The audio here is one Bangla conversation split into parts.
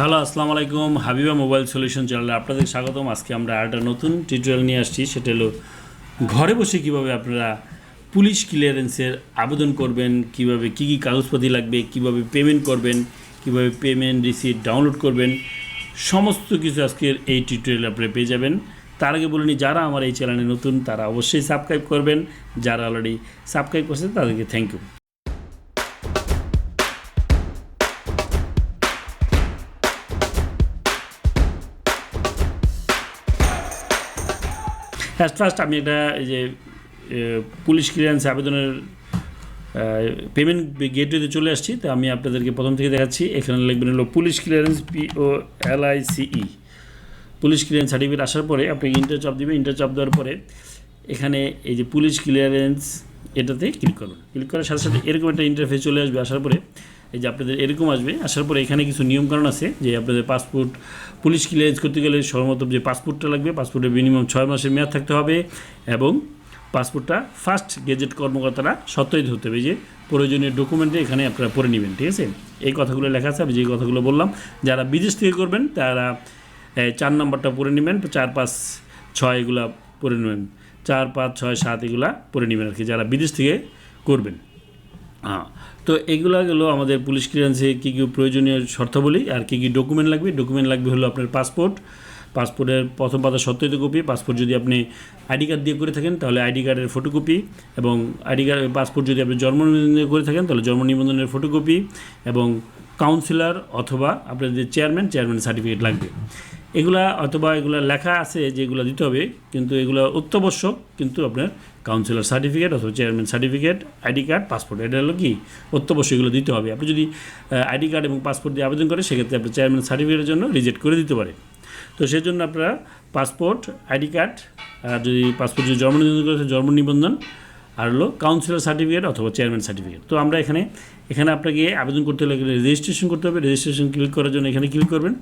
হ্যালো, আসসালামু আলাইকুম। হাবিবা মোবাইল সলিউশন চ্যানেলে আপনাদের স্বাগতম। আজকে আমরা একটা নতুন টিউটোরিয়াল নিয়ে আসছি। সেটা হলো ঘরে বসে কীভাবে আপনারা পুলিশ ক্লিয়ারেন্সের আবেদন করবেন, কীভাবে কি কি কাগজপাতি লাগবে, কীভাবে পেমেন্ট করবেন, কীভাবে পেমেন্ট রিসিট ডাউনলোড করবেন, সমস্ত কিছু আজকের এই টিউটোরিয়ালে আপনি পেয়ে যাবেন। তার আগে বলে নিই, যারা আমার এই চ্যানেলে নতুন, তারা অবশ্যই সাবস্ক্রাইব করবেন। যারা অলরেডি সাবস্ক্রাইব করছে, তাদেরকে থ্যাংক ইউ ফার্স্ট ফার্স্ট আমি একটা এই যে পুলিশ ক্লিয়ারেন্স আবেদনের পেমেন্ট গেটওয়েতে চলে আসছি। তো আমি আপনাদেরকে প্রথম থেকে দেখাচ্ছি। এখানে লিখবেন হলো police clearance P O L I C E police clearance certificate আসার পরে আপনি ইন্টার চাপ দিবেন ইন্টার চাপ দেওয়ার পরে এখানে এই যে পুলিশ ক্লিয়ারেন্স এটাতে ক্লিক করবেন ক্লিক করার সাথে সাথে এরকম একটা ইন্টারফেস চলে আসবে। আসার পরে এই যে আপনাদের এরকম আসবে, আসার পরে এখানে কিছু নিয়মকানুন আছে যে আপনাদের পাসপোর্ট, পুলিশ ক্লিয়ারেন্স করতে গেলে সর্বপ্রথম যে পাসপোর্টটা লাগবে, পাসপোর্টের মিনিমাম ছয় মাসের মেয়াদ থাকতে হবে এবং পাসপোর্টটা ফার্স্ট গেজেট কর্মকর্তারা সত্যায়িত হতে হবে। যে প্রয়োজনীয় ডকুমেন্টে এখানে আপনারা পড়ে নেবেন, ঠিক আছে? এই কথাগুলো লেখা আছে, আমি যে কথাগুলো বললাম, যারা বিদেশ থেকে করবেন, তারা চার নম্বরটা পড়ে নেবেন, চার, পাঁচ, ছয় এগুলা পড়ে নেবেন, চার, পাঁচ, ছয়, সাত এগুলা পড়ে নেবেন আর কি, যারা বিদেশ থেকে করবেন। হ্যাঁ তো এগুলো গেলো আমাদের পুলিশ ক্লিয়ারেন্সে কী কী প্রয়োজনীয় শর্তাবলী আর কী কী ডকুমেন্ট লাগবে? ডকুমেন্ট লাগবে হলো আপনার পাসপোর্ট পাসপোর্টের প্রথম পাতা সত্যায়িত কপি পাসপোর্ট যদি আপনি আইডি কার্ড দিয়ে করে থাকেন তাহলে আইডি কার্ডের ফটোকপি এবং আইডি কার্ড পাসপোর্ট যদি আপনি জন্ম নিবন্ধন করে থাকেন তাহলে জন্ম নিবন্ধনের ফটোকপি এবং কাউন্সিলর অথবা আপনার যে চেয়ারম্যান চেয়ারম্যান সার্টিফিকেট লাগবে। এগুলা অথবা এগুলা লেখা আছে যেগুলো দিতে হবে, কিন্তু এগুলো অত্যাবশ্যক, কিন্তু আপনার কাউন্সিলর সার্টিফিকেট অথবা chairman certificate ID card passport এটা হলো কি? অত্যাবশ্যক এগুলো দিতে হবে। আপনি যদি আইডি কার্ড এবং পাসপোর্ট দিয়ে আবেদন করেন, সেক্ষেত্রে আপনি চেয়ারম্যান সার্টিফিকেটের জন্য রিজেক্ট করে দিতে পারে তো সেই জন্য আপনারা পাসপোর্ট আইডি কার্ড আর যদি পাসপোর্ট যদি জন্ম নিবন্ধন করে জন্ম নিবন্ধন, আর হলো কাউন্সিলর সার্টিফিকেট অথবা চেয়ারম্যান সার্টিফিকেট তো আমরা এখানে এখানে আপনাকে আবেদন করতে হলে রেজিস্ট্রেশন করতে হবে। রেজিস্ট্রেশন ক্লিক করার জন্য এখানে ক্লিক করবেন।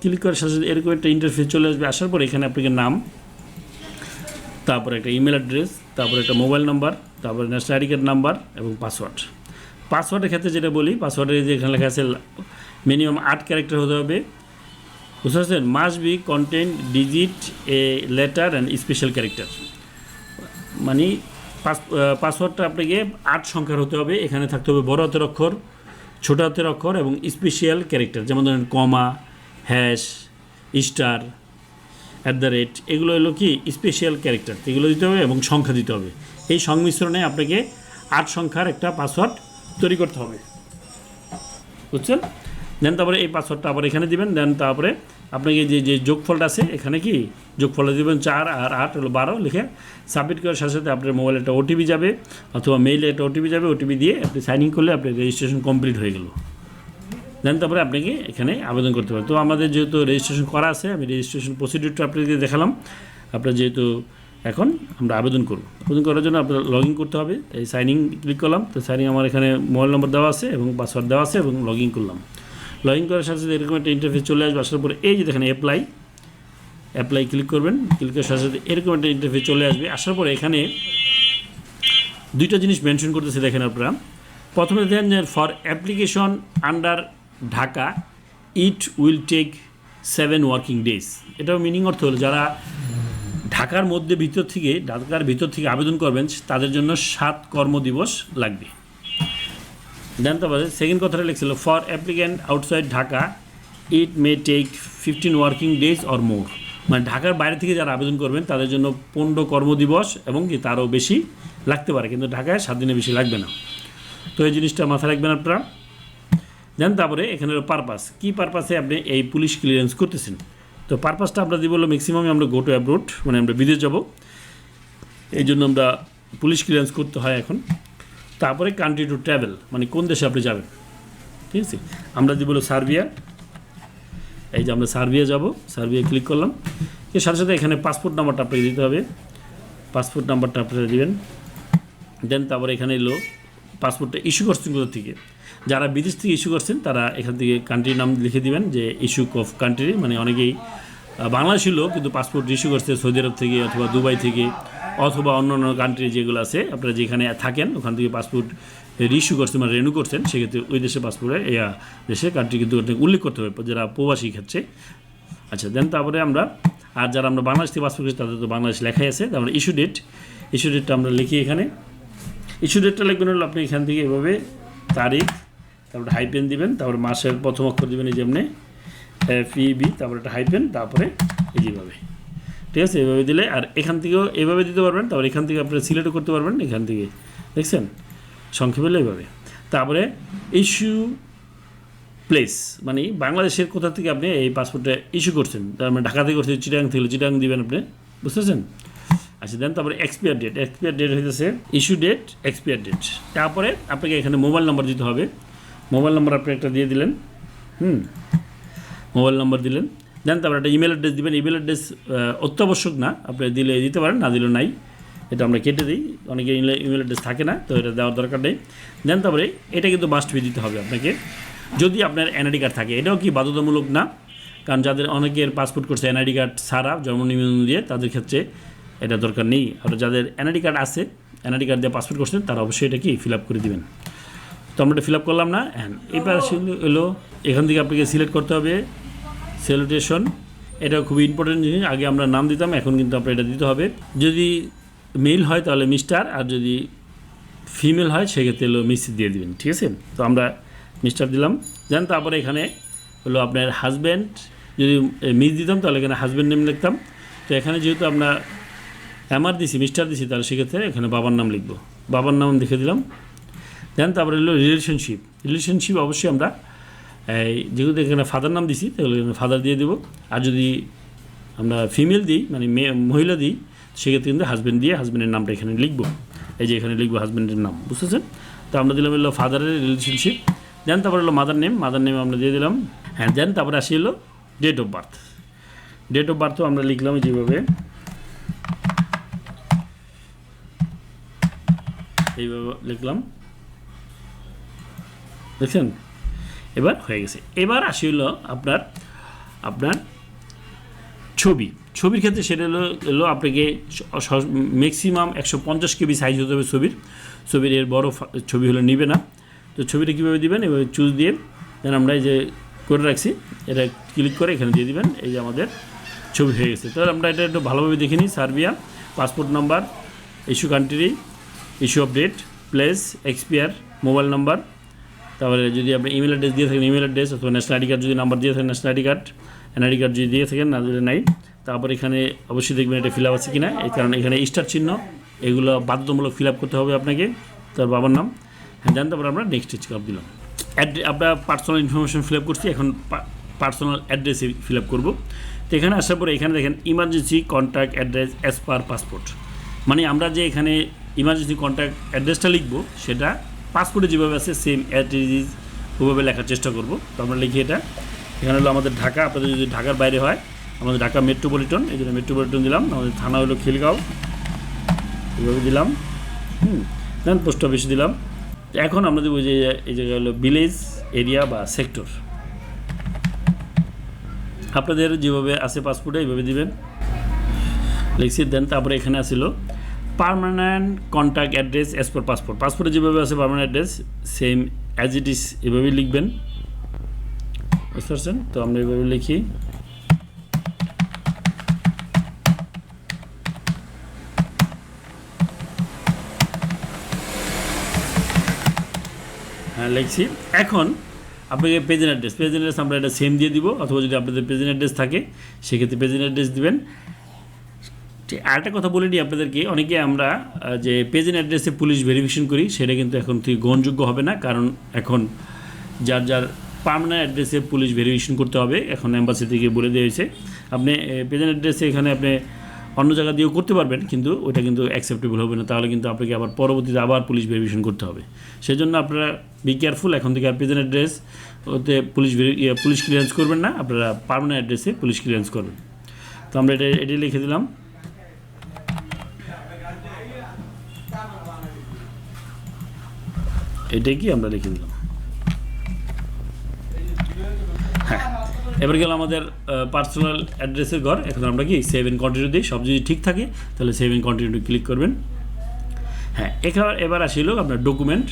ক্লিক করার সাথে সাথে এরকম একটা ইন্টারফেস চলে আসবে। আসার পর এখানে আপনাকে নাম তারপর একটা ইমেল অ্যাড্রেস তারপর একটা মোবাইল নাম্বার তারপর ন্যাশনাল আইডি কার্ড নাম্বার এবং পাসওয়ার্ড পাসওয়ার্ডের ক্ষেত্রে যেটা বলি পাসওয়ার্ডের যে এখানে লেখা আছে মিনিমাম আট ক্যারেক্টার হতে হবে। বুঝতে পারছেন? Must be content digit a letter and special character মানে পাস পাসওয়ার্ডটা আপনাকে আট সংখ্যার হতে হবে। এখানে থাকতে হবে বড় হাতের অক্ষর, ছোট হাতের অক্ষর এবং স্পেশাল ক্যারেক্টার যেমন ধরেন comma hash star at the rate এগুলো হলো কি? স্পেশাল ক্যারেক্টার এগুলো দিতে হবে এবং সংখ্যা দিতে হবে। এই সংমিশ্রণে আপনাকে আট সংখ্যার একটা পাসওয়ার্ড তৈরি করতে হবে। বুঝছেন? দেন তারপরে এই পাসওয়ার্ডটা আবার এখানে দিবেন দেন তারপরে আপনাকে যে যে যোগফলটা আছে, এখানে কি? যোগফলটা দিবেন চার আর আট হলো বারো, লিখে সাবমিট করার সাথে সাথে আপনার মোবাইলে একটা ওটিপি যাবে, অথবা মেইলে একটা ওটিপি যাবে ওটিপি দিয়ে আপনি সাইন ইন করলে আপনার রেজিস্ট্রেশন কমপ্লিট হয়ে গেল। দেন তারপরে আপনাকে এখানে আবেদন করতে পারেন তো আমাদের যেহেতু রেজিস্ট্রেশন করা আছে, আমি রেজিস্ট্রেশন প্রসিডিউরটা আপনাকে দেখালাম। আপনার যেহেতু এখন আমরা আবেদন করব। আবেদন করার জন্য আপনার লগ করতে হবে। এই সাইন ইন ক্লিক করলাম, তো সাইন আমার এখানে মোবাইল নম্বর দেওয়া আছে এবং পাসওয়ার্ড দেওয়া আছে এবং লগ করলাম। লগ করার সাথে সাথে এরকম একটা ইন্টারফেস চলে আসবে। আসার পরে এই যে দেখেন অ্যাপ্লাই অ্যাপ্লাই ক্লিক করবেন। ক্লিক করার সাথে সাথে এরকম একটা ইন্টারফেস চলে আসবে। আসার পরে এখানে দুইটা জিনিস মেনশন করতেছে দেখেন আপনারা। প্রথমে দেখেন যে for application under Dhaka it will take seven working days এটাও মিনিং অর্থ হলো যারা ঢাকার মধ্যে ভিতর থেকে, ঢাকার ভিতর থেকে আবেদন করবেন, তাদের জন্য সাত কর্মদিবস লাগবে। দেন তারপরে সেকেন্ড কথাটা লিখছিল for applicant outside Dhaka it may take fifteen working days or more মানে ঢাকার বাইরে থেকে যারা আবেদন করবেন, তাদের জন্য পনেরো কর্মদিবস এবং কি তারও বেশি লাগতে পারে। কিন্তু ঢাকায় সাত দিনে বেশি লাগবে না। তো এই জিনিসটা মাথায় রাখবেন আপনারা। দেন তারপরে এখানে পারপাস কী পারপাসে আপনি এই পুলিশ ক্লিয়ারেন্স করতেছেন? তো পারপাসটা আমরা দিব হলো ম্যাক্সিমামে আমরা গো টু অ্যাব্রোড মানে আমরা বিদেশ যাব। এই জন্য আমরা পুলিশ ক্লিয়ারেন্স করতে হয় এখন। তারপরে কান্ট্রি টু ট্রাভেল মানে কোন দেশে আপনি যাবেন? ঠিক আছে? আমরা দিব হলো সার্বিয়া। এই যে আমরা সার্বিয়া যাব, সার্বিয়া ক্লিক করলাম। এর সাথে সাথে এখানে পাসপোর্ট নাম্বারটা আপনাকে দিতে হবে। পাসপোর্ট নাম্বারটা আপনারা দেবেন। দেন তারপরে এখানে এলো পাসপোর্টটা ইস্যু করছেন কোথা থেকে? যারা বিদেশ থেকে ইস্যু করছেন, তারা এখান থেকে কান্ট্রির নাম লিখে দিবেন যে ইস্যু অফ কান্ট্রি মানে অনেকেই বাংলাদেশি লোক কিন্তু পাসপোর্ট ইস্যু করছে সৌদি আরব থেকে অথবা দুবাই থেকে, অথবা অন্য অন্য কান্ট্রি যেগুলো আছে, আপনারা যেখানে থাকেন, ওখান থেকে পাসপোর্ট রিস্যু করছেন মানে রেনু করছেন, সেক্ষেত্রে ওই দেশের পাসপোর্টে এই দেশের কান্ট্রি কিন্তু উল্লেখ করতে হবে, যারা প্রবাসী ক্ষেত্রে। আচ্ছা দেন তারপরে আমরা, আর যারা আমরা বাংলাদেশ থেকে পাসপোর্ট করেছি, তাদের তো বাংলাদেশ লেখাই আছে তারপরে ইস্যু ডেট ইস্যু ডেটটা আমরা লিখি এখানে। ইস্যু ডেটটা লিখবেন হলো আপনি এখান থেকে এভাবে তারিখ তারপরে হাইপেন দিবেন, তারপরে মাসের প্রথম অক্ষর দিবেন এই যেমনি ই বি তারপরে একটা হাইপেন তারপরে এই যেভাবে ঠিক আছে? এভাবে দিলে আর এখান থেকেও এভাবে দিতে পারবেন, তারপরে এখান থেকে আপনারা সিলেক্টও করতে পারবেন এখান থেকে। দেখছেন? সংক্ষেপে এভাবে তারপরে ইস্যু প্লেস মানে বাংলাদেশের কোথা থেকে আপনি এই পাসপোর্টটা ইস্যু করছেন? তার মানে ঢাকা থেকে করছেন চিটাং থেকে চিটাং দিবেন আপনি। বুঝতেছেন? আচ্ছা দেন তারপরে এক্সপায়ার ডেট এক্সপায়ার ডেট হইতেছে ইস্যু ডেট এক্সপায়ার ডেট তারপরে আপনাকে এখানে মোবাইল নাম্বার দিতে হবে। মোবাইল নাম্বার আপনি একটা দিয়ে দিলেন। হুম? মোবাইল নাম্বার দিলেন। দেন তারপরে একটা ইমেল অ্যাড্রেস দিবেন। ইমেল অ্যাড্রেস অত্যাবশ্যক না। আপনি দিলে দিতে পারেন, না দিলে নাই। এটা আমরা কেটে দিই। অনেকে ইমেল ইমেল অ্যাড্রেস থাকে না, তো এটা দেওয়ার দরকার নেই। দেন তারপরে এটা কিন্তু মাস্ট বি দিতে হবে আপনাকে। যদি আপনার এনআইডি কার্ড থাকে, এটাও কি বাধ্যতামূলক না? কারণ যাদের অনেকের পাসপোর্ট করছে এনআইডি কার্ড ছাড়া, জন্ম নিবন্ধন দিয়ে, তাদের ক্ষেত্রে এটা দরকার নেই। আর যাদের এনআইডি কার্ড আছে, এনআইডি কার্ড দিয়ে পাসপোর্ট করছেন, তারা অবশ্যই এটা কি ফিল আপ করে দিবেন। তো আমরা এটা ফিল আপ করলাম না হ্যাঁ এবার হলো এখান থেকে আপনাকে সিলেক্ট করতে হবে সেলুটেশন এটা খুবই ইম্পর্টেন্ট জিনিস আগে আমরা নাম দিতাম এখন কিন্তু আপনার এটা দিতে হবে। যদি মেল হয় তাহলে মিস্টার আর যদি ফিমেল হয় সেক্ষেত্রে হলো মিস দিয়ে দিবেন ঠিক আছে? তো আমরা মিস্টার দিলাম দেন তারপরে এখানে হলো আপনার হাজব্যান্ড যদি মিস দিতাম তাহলে এখানে হাজব্যান্ড নেম লিখতাম। তো এখানে যেহেতু আমরা অ্যামার দিছি মিস্টার দিছি তাহলে সেক্ষেত্রে এখানে বাবার নাম লিখব। বাবার নাম লিখে দিলাম। দেন তারপরে হলো রিলেশনশিপ রিলেশনশিপ অবশ্যই আমরা যেহেতু এখানে ফাদার নাম দিছি, তাহলে এখানে ফাদার দিয়ে দেবো। আর যদি আমরা ফিমেল দিই মানে মেয়ে মহিলা দিই, সেক্ষেত্রে কিন্তু হাজব্যান্ড দিয়ে হাজব্যান্ডের নামটা এখানে লিখব। এই যে এখানে লিখব হাজব্যান্ডের নাম, বুঝতেছেন? তো আমরা দিলাম হলো ফাদারের রিলেশনশিপ দেন তারপরে হলো মাদার নেম মাদার নেম আমরা দিয়ে দিলাম হ্যাঁ দেন তারপরে আসি হলো date of birth date of বার্থও আমরা লিখলাম যেভাবে। এইভাবে লিখলাম। দেখছেন? এবার হয়ে গেছে। এবার আসি হলো আপনার আপনার ছবি। ছবির ক্ষেত্রে সেটা হলো হলো আপনাকে ম্যাক্সিমাম একশো পঞ্চাশ কেবি সাইজ হতে হবে ছবির। ছবির এর বড় ছবি হলে নিবে না। তো ছবিটা কীভাবে দিবেন? এভাবে চুজ দিয়ে দেন আমরা এই যে করে রাখছি, এটা ক্লিক করে এখানে দিয়ে দিবেন। এই যে আমাদের ছবি হয়ে গেছে। তাহলে আমরা এটা একটু ভালোভাবে দেখে নিই। Serbia passport number issue country issue of date place expire mobile number তারপরে যদি আপনি ইমেল অ্যাড্রেস দিয়ে থাকেন ইমেল অ্যাড্রেস অথবা ন্যাশনাল আইডি কার্ড যদি নাম্বার দিয়ে থাকেন national ID card NID card যদি দিয়ে থাকেন, না দিলে নাই। তারপর এখানে অবশ্যই দেখবেন এটা ফিল আপ আছে কি না এই কারণে এখানে স্টার চিহ্ন, এগুলো বাধ্যতামূলক ফিল আপ করতে হবে আপনাকে। তার বাবার নাম। হ্যাঁ জানতে পারে আমরা নেক্সট স্টেপ দিলাম। অ্যাড্রে আমরা পার্সোনাল ইনফরমেশন ফিল আপ করছি, এখন পার্সোনাল অ্যাড্রেসে ফিল আপ করব। তো এখানে আসার পরে এখানে দেখেন emergency contact address as per passport মানে আমরা যে এখানে ইমার্জেন্সি কন্ট্যাক্ট অ্যাড্রেসটা লিখব, সেটা পাসপোর্টে যেভাবে আছে সেম অ্যাট ইজ ওভাবে লেখার চেষ্টা করব। তো আমরা লিখি এটা। এখানে হলো আমাদের ঢাকা। আপনাদের যদি ঢাকার বাইরে হয়, আমাদের ঢাকা মেট্রোপলিটন, এই জন্য মেট্রোপলিটন দিলাম, আমাদের থানা হলো খিলগাঁও। এভাবে দিলাম। হুম, দেন পোস্ট অফিস দিলাম। এখন আমরা দেবো যে, এই জায়গায় হলো ভিলেজ এরিয়া বা সেক্টর আপনাদের যেভাবে আছে পাসপোর্টে, এইভাবে দিবেন। লিখছি, দেন তারপরে এখানে আসিল। Permanent contact address as per passport পাসপোর্টে যেভাবে আছে permanent address same as it is এভাবেই লিখবেন। বুঝতে পারছেন? তো আমরা এভাবে লিখি। হ্যাঁ লিখছি। এখন আপনাকে পেজেন্ট অ্যাড্রেস পেজেন্ট অ্যাড্রেস আমরা এটা সেম দিয়ে দিব, অথবা যদি আপনাদের পেজেন্ট অ্যাড্রেস থাকে, সেক্ষেত্রে পেজেন্ট অ্যাড্রেস দিবেন। ঠিক, আরেকটা কথা বলে নিই আপনাদেরকে। অনেকে আমরা যে পেজেন্ট অ্যাড্রেসে পুলিশ ভেরিফিকেশন করি সেটা কিন্তু এখন থেকে গ্রহণযোগ্য হবে না কারণ এখন যার যার পার্মানেন্ট অ্যাড্রেসে পুলিশ ভেরিফিকেশন করতে হবে এখন অ্যাম্বাসি থেকে বলে দেওয়া হয়েছে। আপনি পেজেন্ট অ্যাড্রেসে এখানে আপনি অন্য জায়গা দিয়েও করতে পারবেন কিন্তু ওইটা কিন্তু অ্যাকসেপ্টেবল হবে না তাহলে কিন্তু আপনাকে আবার পরবর্তীতে আবার পুলিশ ভেরিফিকেশন করতে হবে। সেই জন্য আপনারা বি কেয়ারফুল এখন থেকে আর প্রেজেন্ট অ্যাড্রেস ওতে পুলিশ পুলিশ ক্লিয়ারেন্স করবেন না আপনারা পার্মানেন্ট অ্যাড্রেসে পুলিশ ক্লিয়ারেন্স করবেন। তো আমরা এটা এটাই লিখে দিলাম। এটাই কি আমরা লিখে দিলাম? হ্যাঁ এবার গেল আমাদের পার্সোনাল অ্যাড্রেসের ঘর। এখন আমরা কি সেভ এন্ড কন্টিনিউ দিই। সব যদি ঠিক থাকে, তাহলে সেভ এন্ড কন্টিনিউ ক্লিক করবেন। হ্যাঁ এখানে এবার আসিল আপনার ডকুমেন্ট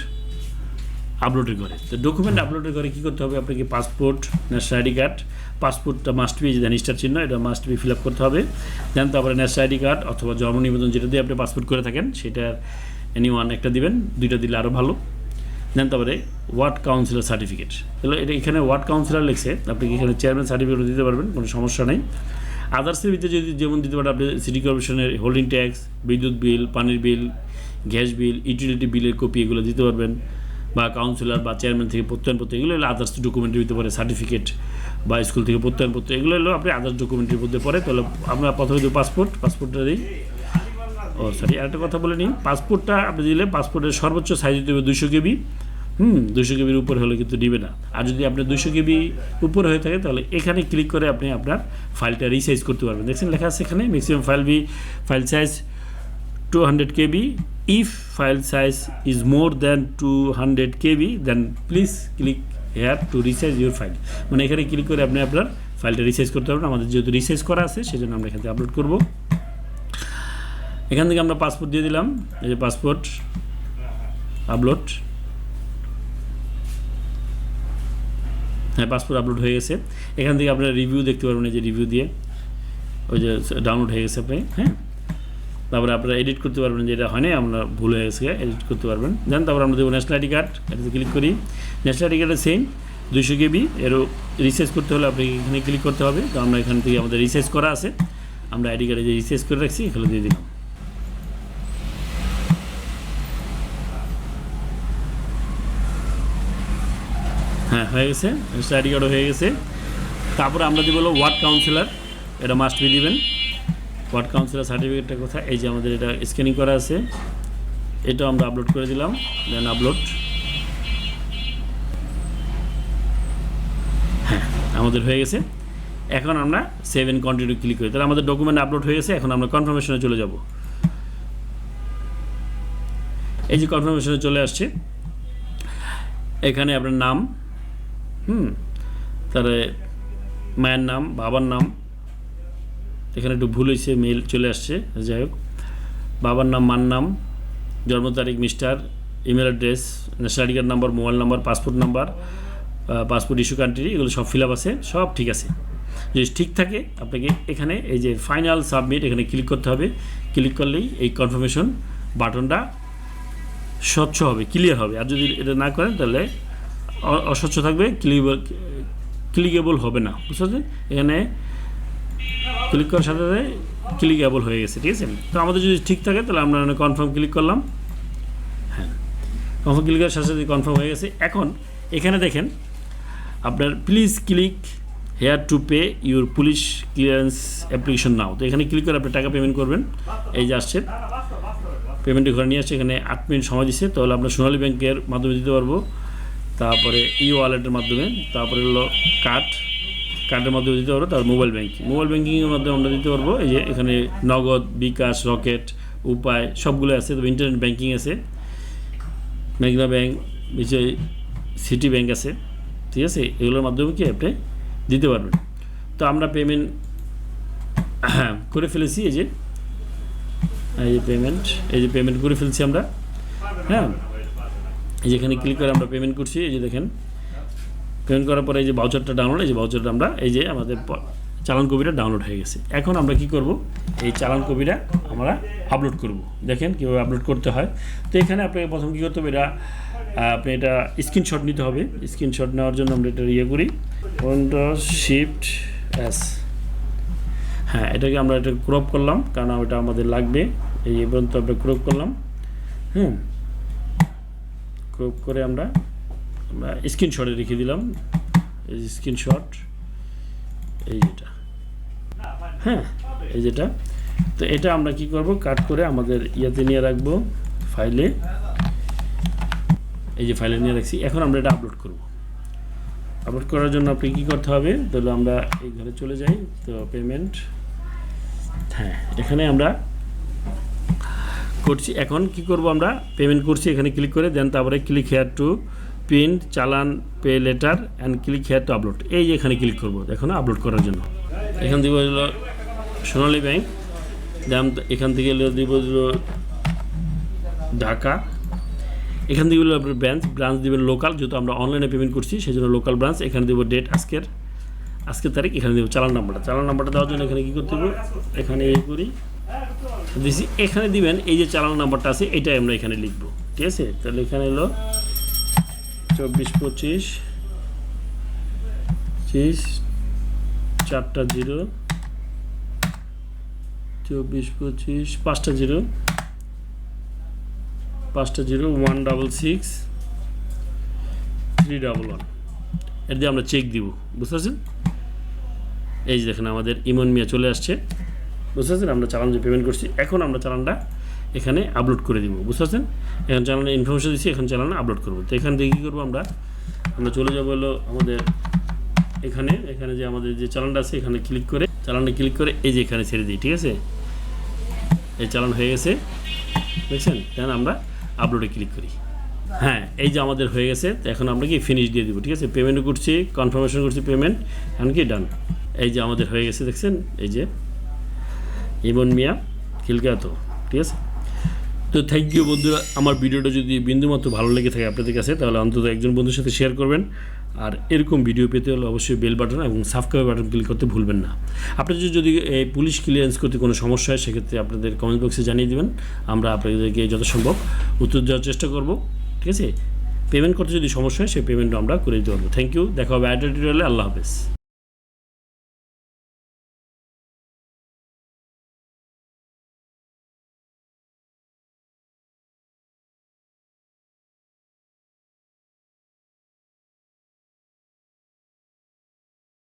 আপলোডের ঘরে তো ডকুমেন্ট আপলোডের ঘরে কী করতে হবে? আপনাকে পাসপোর্ট ন্যাশনাল আইডি কার্ড পাসপোর্টটা মাস্ট বি যে স্টার চিহ্ন, এটা মাস্ট বি ফিল আপ করতে হবে। দেন তারপরে ন্যাশনাল আইডি কার্ড অথবা জন্ম নিবেদন যেটা দিয়ে আপনি পাসপোর্ট করে থাকেন, সেটার এনি ওয়ান একটা দিবেন। দুইটা দিলে আরও ভালো। দেন তারপরে ওয়ার্ড কাউন্সিলর সার্টিফিকেট। তাহলে এটা এখানে ওয়ার্ড কাউন্সিলর লিখছে, আপনি এখানে চেয়ারম্যান সার্টিফিকেট দিতে পারবেন, কোনো সমস্যা নেই। আদার্সের ভিতরে যদি যেমন দিতে পারেন, আপনি সিটি কর্পোরেশনের হোল্ডিং ট্যাক্স বিদ্যুৎ বিল, পানির বিল, গ্যাস বিল ইউটিলিটি বিলের কপি এগুলো দিতে পারবেন, বা কাউন্সিলর বা চেয়ারম্যান থেকে প্রত্যয়নপত্র, এগুলো হলো আদার্স ডকুমেন্টের ভিতরে পড়ে সার্টিফিকেট বা স্কুল থেকে প্রত্যয়নপত্র, এগুলো হলো আপনি আদার্স ডকুমেন্টের মধ্যে পড়ে, তাহলে আমরা প্রথমে দিই পাসপোর্ট পাসপোর্টটা দিই। ও সরি আরেকটা কথা বলে নিই পাসপোর্টটা আপনি দিলে পাসপোর্টের সর্বোচ্চ সাইজ দিতে হবে দুশো কেবি। হুম দুশো কেবির উপর হলে কিন্তু দিবে না। আর যদি আপনার দুশো কেবি উপর হয়ে থাকে, তাহলে এখানে ক্লিক করে আপনি আপনার ফাইলটা রিসাইজ করতে পারবেন। দেখছেন, লেখা আছে এখানে maximum file B file size two hundred KB. If file size is more than two hundred KB then please click here to resize your file মানে এখানে ক্লিক করে আপনি আপনার ফাইলটা রিসাইজ করতে পারবেন। আমাদের যেহেতু রিসাইজ করা আছে, সেজন্য আমরা এখান থেকে আপলোড করব। এখান থেকে আমরা পাসপোর্ট দিয়ে দিলাম। এই যে পাসপোর্ট আপলোড হ্যাঁ পাসপোর্ট আপলোড হয়ে গেছে। এখান থেকে আপনারা রিভিউ দেখতে পারবেন এই যে রিভিউ দিয়ে। ওই যে ডাউনলোড হয়ে গেছে আপনি হ্যাঁ? তারপরে আপনারা এডিট করতে পারবেন যেটা হয় না আমরা ভুল হয়ে গেছে এডিট করতে পারবেন। দেন তারপর আমরা দেবো ন্যাশনাল আইডি কার্ড এটাতে ক্লিক করি। ন্যাশনাল আইডি কার্ডের সেম দুইশো কেবি এরও রিসার্চ করতে হলে আপনি এখানে ক্লিক করতে হবে। তো আমরা এখান থেকে আমাদের রিসার্চ করা আছে। আমরা আইডি কার্ডে যে রিসার্চ করে রাখছি, এখানে দিয়ে দিলাম। হ্যাঁ হয়ে গেছে আইডি কার্ডও হয়ে গেছে। তারপরে আমরা দিব হলো ওয়ার্ড কাউন্সিলর এটা মাস্ট বি দিবেন। ওয়ার্ড কাউন্সিলার সার্টিফিকেটটা কোথায়? এই যে আমাদের এটা স্ক্যানিং করা আছে। এটাও আমরা আপলোড করে দিলাম দেন আপলোড হ্যাঁ আমাদের হয়ে গেছে। এখন আমরা সেভ এন্ড কন্টিনিউ ক্লিক করি। তাহলে আমাদের ডকুমেন্ট আপলোড হয়ে গেছে, এখন আমরা কনফার্মেশনে চলে যাব। এই যে কনফার্মেশনে চলে আসছে। এখানে আপনার নাম হুম, তাহলে মায়ের নাম, বাবার নাম, এখানে একটু ভুল হয়েছে, মেল চলে আসছে, যাই হোক। বাবার নাম, মার নাম, জন্ম তারিখ mister, email address national ID card number mobile number passport number passport issue country এগুলো সব ফিল আপ আছে, সব ঠিক আছে। যদি ঠিক থাকে, আপনাকে এখানে এই যে ফাইনাল সাবমিট এখানে ক্লিক করতে হবে। ক্লিক করলেই এই কনফার্মেশন বাটনটা স্বচ্ছ হবে ক্লিয়ার হবে। আর যদি এটা না করেন, তাহলে অস্বচ্ছ থাকবে ক্লিকেবল হবে না বুঝতে এখানে ক্লিক করার সাথে সাথে ক্লিকেবল হয়ে গেছে, ঠিক আছে? তো আমাদের যদি ঠিক থাকে, তাহলে আমরা কনফার্ম ক্লিক করলাম। হ্যাঁ কনফার্ম ক্লিক করার সাথে সাথে কনফার্ম হয়ে গেছে। এখন, এখানে দেখেন, আপনার please click here to pay your police clearance application now তো এখানে ক্লিক করে আপনি টাকা পেমেন্ট করবেন। এই যে আসছে পেমেন্টটি ঘরে নিয়ে আসছে, এখানে আট মিনিট সময় দিচ্ছে। তাহলে আমরা সোনালী ব্যাংকের মাধ্যমে দিতে পারব। তারপরে ই ওয়ালেটের মাধ্যমে, তারপরে হলো কার্ড, কার্ডের মাধ্যমে দিতে পারব, তারপর মোবাইল ব্যাংকিং। মোবাইল ব্যাঙ্কিংয়ের মাধ্যমে আমরা দিতে পারব, এই যে এখানে নগদ, বিকাশ, রকেট, উপায় সবগুলো আছে, তবে ইন্টারনেট ব্যাঙ্কিং আছে, মেঘনা ব্যাংক বিজয় সিটি ব্যাংক আছে, ঠিক আছে? এগুলোর মাধ্যমে কি আপনি দিতে পারবেন। তো আমরা পেমেন্ট করে ফেলেছি, এই যে এই যে পেমেন্ট এই যে পেমেন্ট করে ফেলছি আমরা হ্যাঁ? এই যে এখানে ক্লিক করে আমরা পেমেন্ট করছি, এই যে দেখেন। পেমেন্ট করার পরে এই যে বাউচারটা ডাউনলোড এই যে বাউচারটা আমরা, এই যে আমাদের চালান কপিটা ডাউনলোড হয়ে গেছে। এখন আমরা কি করব? এই চালান কপিটা আমরা আপলোড করব। দেখেন কীভাবে আপলোড করতে হয়। তো এখানে আপনাকে প্রথম কী করতে হবে? এটা আপনি এটা স্ক্রিনশট নিতে হবে। স্ক্রিনশট নেওয়ার জন্য আমরা এটা ইয়ে করি। কন্ট্রোল শিফট এস হ্যাঁ এটাকে আমরা এটা ক্রপ করলাম, কারণ এটা আমাদের লাগবে। এই পর্যন্ত আমরা ক্রপ করলাম। হুম। ক্রপ করে আমরা আমরা স্ক্রিনশটে রেখে দিলাম। এই যে স্ক্রিনশট এই যেটা। হ্যাঁ এই যেটা। তো এটা আমরা কি করব? কাট করে আমাদের ইয়েতে নিয়ে রাখব ফাইলে এই যে ফাইলে নিয়ে রাখছি। এখন আমরা এটা আপলোড করব। আপলোড করার জন্য আপনি কী করতে হবে? তাহলে আমরা এই ঘরে চলে যাই। তো পেমেন্ট হ্যাঁ এখানে আমরা করছি। এখন কি করব আমরা? পেমেন্ট করছি, এখানে ক্লিক করে দেন তারপরে click here to print challan pay letter and click here to upload এই যে এখানে ক্লিক করব এখন আপলোড করার জন্য। এখান থেকে হলো সোনালী ব্যাংক দাম এখান থেকে দিব ঢাকা। এখান থেকে হলো আপনার ব্রাঞ্চ ব্রাঞ্চ দিবেন লোকাল যেহেতু আমরা অনলাইনে পেমেন্ট করছি সেই জন্য লোকাল ব্রাঞ্চ এখানে দেবো ডেট আজকের আজকের তারিখ, এখানে দেবো চালান নাম্বারটা চালান নাম্বারটা দেওয়ার জন্য এখানে কী করতে হবে? এখানে এই করি। দিছি, এখানে দিবেন, এই যে চালান নাম্বারটা আছে, এটাই আমরা এখানে লিখব। ঠিক আছে? তাহলে এখানে হলো চব্বিশ পঁচিশ পঁচিশ চারটা জিরো, চব্বিশ পঁচিশ, পাঁচটা জিরো পাঁচটা zero, one double six, three double one. এর দিয়ে আমরা চেক দিব, বুঝতে পারছেন? এই যে দেখেন আমাদের ইমন মিয়া চলে আসছে। বুঝতে আমরা চালান যে পেমেন্ট করছি, এখন আমরা চালানটা এখানে আপলোড করে দিব বুঝতে পারছেন এখন চালানের ইনফরমেশন দিচ্ছি এখন চালান আপলোড করব। তো এখান থেকে কী করব আমরা? আমরা চলে যাব হলো আমাদের এখানে এখানে যে আমাদের যে চালানটা আছে, এখানে ক্লিক করে চালানটা ক্লিক করে এই যে এখানে ছেড়ে দিই, ঠিক আছে? এই চালান হয়ে গেছে, দেখছেন? এখন আমরা আপলোডে ক্লিক করি। হ্যাঁ এই যে আমাদের হয়ে গেছে, তো এখন আমরা কি ফিনিশ দিয়ে দিব, ঠিক আছে? পেমেন্টও করছি কনফার্মেশন করছি পেমেন্ট এখন কি ডান এই যে আমাদের হয়ে গেছে, দেখছেন? এই যে ইমন মিয়া খিলকাতো ঠিক আছে? তো থ্যাংক ইউ বন্ধুরা, আমার ভিডিওটা যদি বিন্দুমাত্র ভালো লেগে থাকে আপনাদের কাছে, তাহলে অন্তত একজন বন্ধুর সাথে শেয়ার করবেন। আর এরকম ভিডিও পেতে হলে অবশ্যই বেল বাটন এবং সাবস্ক্রাইব বাটন ক্লিক করতে ভুলবেন না। আপনাদের যদি এই পুলিশ ক্লিয়ারেন্স করতে কোনো সমস্যা হয়, সেক্ষেত্রে আপনাদের কমেন্ট বক্সে জানিয়ে দেবেন। আমরা আপনাদেরকে যত সম্ভব উত্তর দেওয়ার চেষ্টা করব, ঠিক আছে? পেমেন্ট করতে যদি সমস্যা হয়, সেই পেমেন্টও আমরা করে দিতে পারব। থ্যাংক ইউ দেখা হবে অ্যাড্রেস আল্লাহ হাফেজ।